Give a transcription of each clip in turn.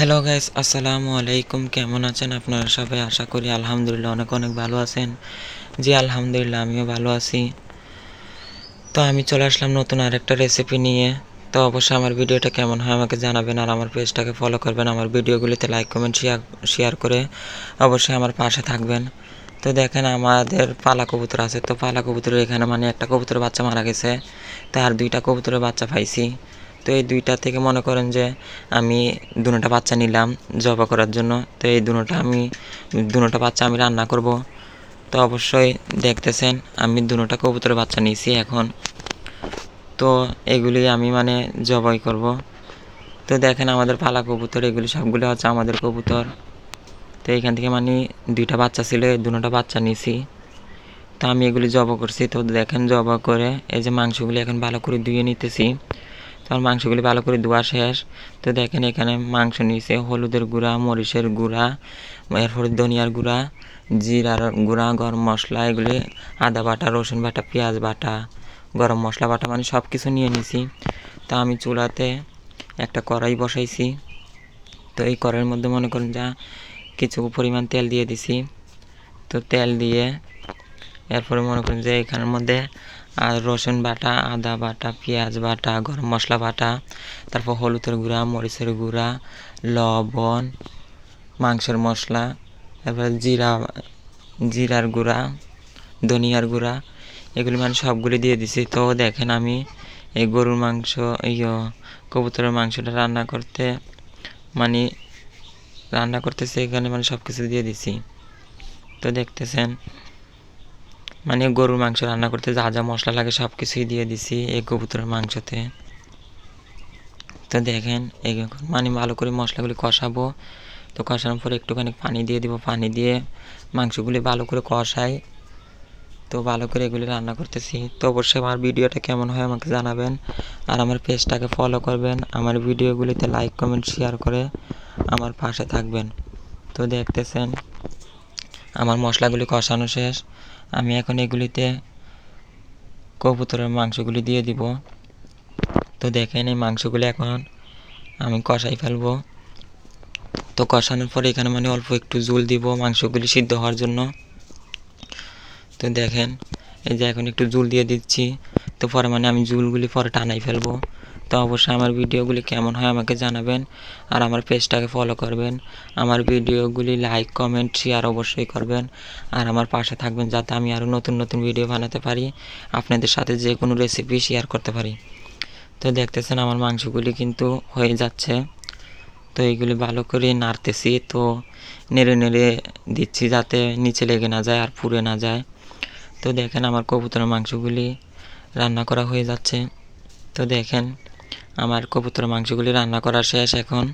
Hello guys আসসালামু আলাইকুম কেমন আছেন আপনারা সবাই? আশা করি আলহামদুলিল্লাহ অনেক অনেক ভালো আছেন। জি, আলহামদুলিল্লাহ, আমিও ভালো আছি। তো আমি চলে আসলাম নতুন আরেকটা রেসিপি নিয়ে। তো অবশ্যই আমার ভিডিওটা কেমন হয় আমাকে জানাবেন আর আমার পেজটাকে ফলো করবেন। আমার ভিডিওগুলিতে লাইক কমেন্ট শেয়ার শেয়ার করে অবশ্যই আমার পাশে থাকবেন। তো দেখেন, আমাদের পালা কবুতর আছে। তো পালা কবুতরের এখানে মানে একটা কবুতরের বাচ্চা মারা গেছে। তার দুইটা কবুতরের বাচ্চা পাইছি। তো এই দুইটা থেকে মনে করেন যে আমি দুটা বাচ্চা নিলাম জবা করার জন্য। তো এই দুটা আমি, দুটা বাচ্চা আমি রান্না করব। তো অবশ্যই দেখতেছেন, আমি দুটা কবুতরের বাচ্চা নিয়েছি এখন। তো এগুলি আমি মানে জবাই করব। তো দেখেন আমাদের পালা কবুতর, এগুলি সবগুলো হচ্ছে আমাদের কবুতর। তো এখান থেকে মানে দুইটা বাচ্চা ছিল, এই দুটা বাচ্চা নিয়েছি। তো আমি এগুলি জবা করছি। তো দেখেন জবা করে এই যে মাংসগুলি এখন ভালো করে ধুয়ে নিতেছি। আমার মাংসগুলি ভালো করে ধোয়া শেষ। তো দেখেন এখানে মাংস নিয়েছে হলুদের গুঁড়া, মরিচের গুঁড়া, এরপরে ধনিয়ার গুঁড়া, জিরার গুঁড়া, গরম মশলা, এগুলি আদা বাটা, রসুন বাটা, পেঁয়াজ বাটা, গরম মশলা বাটা মানে সব কিছু নিয়ে নিছি। তা আমি চুলাতে একটা কড়াই বসাইছি। তো এই কড়াইয়ের মধ্যে মনে করেন যা কিছু পরিমাণ তেল দিয়ে দিছি। তো তেল দিয়ে এরপরে মনে করেন যে এখানের মধ্যে আর রসুন বাটা, আদা বাটা, পেঁয়াজ বাটা, গরম মশলা বাটা, তারপর হলুদের গুঁড়া, মরিচের গুঁড়া, লবণ, মাংসের মশলা, তারপরে জিরা, জিরার গুঁড়া, ধনিয়ার গুঁড়া, এগুলি মানে সবগুলি দিয়ে দিছি। তো দেখেন আমি এই গরুর মাংস ইয়ে কবুতরের মাংসটা রান্না করতে মানে রান্না করতেছে, এখানে মানে সব কিছু দিয়ে দিছি। তো দেখতেছেন মানে গরুর মাংস রান্না করতে যা যা মশলা লাগে সব কিছুই দিয়ে দিছি এই কবুতরের মাংসতে। তো দেখেন এখন মানে ভালো করে মশলাগুলি কষাবো। তো কষানোর পরে একটুখানি পানি দিয়ে দিব, পানি দিয়ে মাংসগুলি ভালো করে কষাই। তো ভালো করে এগুলি রান্না করতেছি। তো অবশ্যই আমার ভিডিওটা কেমন হয় আমাকে জানাবেন। আর আমার পেজটাকে ফলো করবেন। আমার ভিডিওগুলিতে লাইক কমেন্ট শেয়ার করে আমার পাশে থাকবেন। তো দেখতেছেন, আমার মশলাগুলি কষানো শেষ। আমি এখন এগুলিতে কবুতরের মাংসগুলি দিয়ে দিব। তো দেখেন এই মাংসগুলি এখন আমি কষাই ফেলব। তো কষানোর পরে এখানে মানে অল্প একটু জল দিব মাংসগুলি সিদ্ধ হওয়ার জন্য। তো দেখেন, এই যে এখন একটু জুল দিয়ে দিচ্ছি। তো পরে মানে আমি জুলগুলি পরে টানাই ফেলব। তো অবশ্যই আমার ভিডিওগুলি কেমন হয় আমাকে জানাবেন আর আমার পেজটাকে ফলো করবেন। আমার ভিডিওগুলি লাইক কমেন্ট শেয়ার অবশ্যই করবেন। আর আমার পাশে থাকবেন যাতে আমি আরও নতুন নতুন ভিডিও বানাতে পারি, আপনাদের সাথে যে কোনো রেসিপি শেয়ার করতে পারি। তো দেখতেছেন আমার মাংসগুলি কিন্তু হয়ে যাচ্ছে। তো এইগুলি ভালো করে নাড়তেছি, তো নেড়ে নেড়ে দিচ্ছি যাতে নিচে লেগে না যায় আর পুড়ে না যায়। তো দেখেন আমার কবুতরের মাংসগুলি রান্না করা হয়ে যাচ্ছে। তো দেখেন আমার কবুতর মাংসগুলি রান্না করা শেষ এখন।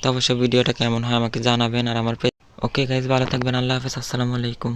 তো অবশ্যই ভিডিওটা কেমন হয় আমাকে জানাবেন আর আমার ওকে গাইজ ভালো থাকবেন। আল্লাহ হাফেজ। আসসালামু আলাইকুম।